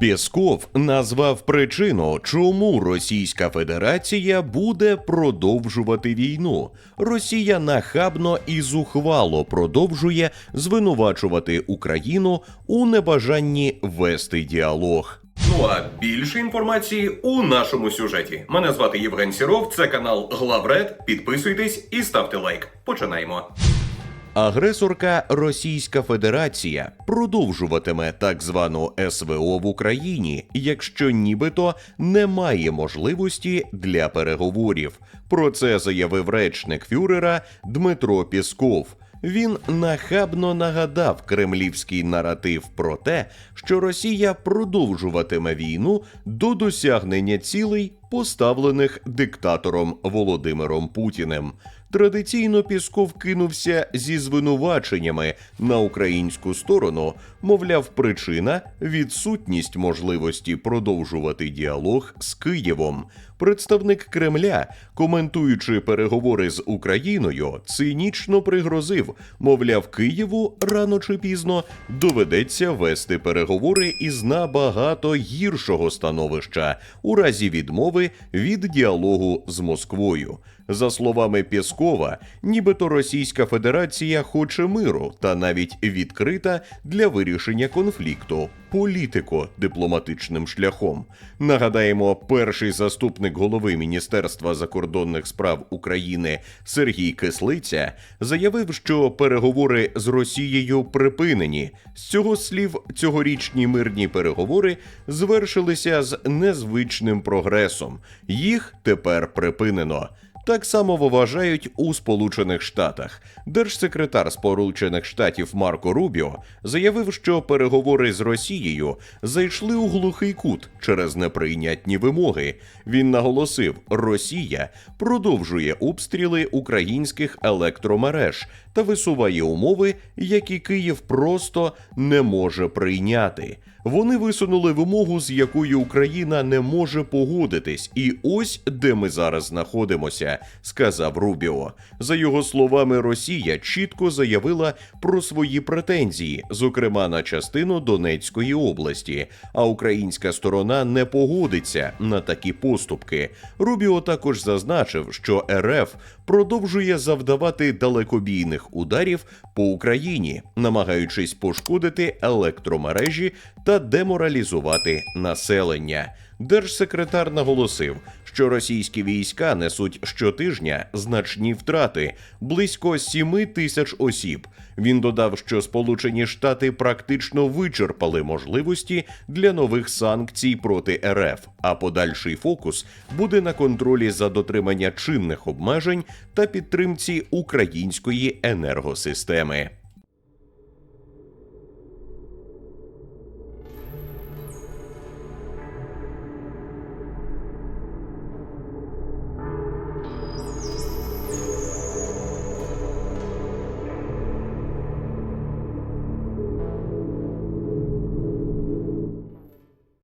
Пєсков назвав причину, чому Російська Федерація буде продовжувати війну. Росія нахабно і зухвало продовжує звинувачувати Україну у небажанні вести діалог. Ну а більше інформації у нашому сюжеті. Мене звати Євген Сіров, це канал Главред. Підписуйтесь і ставте лайк. Починаємо. Агресорка Російська Федерація продовжуватиме так звану СВО в Україні, якщо нібито немає можливості для переговорів. Про це заявив речник фюрера Дмитро Пісков. Він нахабно нагадав кремлівський наратив про те, що Росія продовжуватиме війну до досягнення цілей, поставлених диктатором Володимиром Путіним. Традиційно Пісков кинувся зі звинуваченнями на українську сторону, мовляв, причина відсутність можливості продовжувати діалог з Києвом. Представник Кремля, коментуючи переговори з Україною, цинічно пригрозив, мовляв, Києву рано чи пізно доведеться вести переговори із набагато гіршого становища у разі відмови від діалогу з Москвою. За словами Пєскова, нібито Російська Федерація хоче миру та навіть відкрита для вирішення конфлікту політико-дипломатичним шляхом. Нагадаємо, перший заступник голови Міністерства закордонних справ України Сергій Кислиця заявив, що переговори з Росією припинені. З цього слів цьогорічні мирні переговори звершилися з незвичним прогресом. Їх тепер припинено. Так само вважають у Сполучених Штатах. Держсекретар Сполучених Штатів Марко Рубіо заявив, що переговори з Росією зайшли у глухий кут через неприйнятні вимоги. Він наголосив, Росія продовжує обстріли українських електромереж та висуває умови, які Київ просто не може прийняти. Вони висунули вимогу, з якою Україна не може погодитись, і ось де ми зараз знаходимося, сказав Рубіо. За його словами, Росія чітко заявила про свої претензії, зокрема на частину Донецької області. А українська сторона не погодиться на такі поступки. Рубіо також зазначив, що РФ продовжує завдавати далекобійних ударів по Україні, намагаючись пошкодити електромережі та деморалізувати населення. Держсекретар наголосив, що російські війська несуть щотижня значні втрати близько 7 тисяч осіб. Він додав, що Сполучені Штати практично вичерпали можливості для нових санкцій проти РФ, а подальший фокус буде на контролі за дотримання чинних обмежень та підтримці української енергосистеми.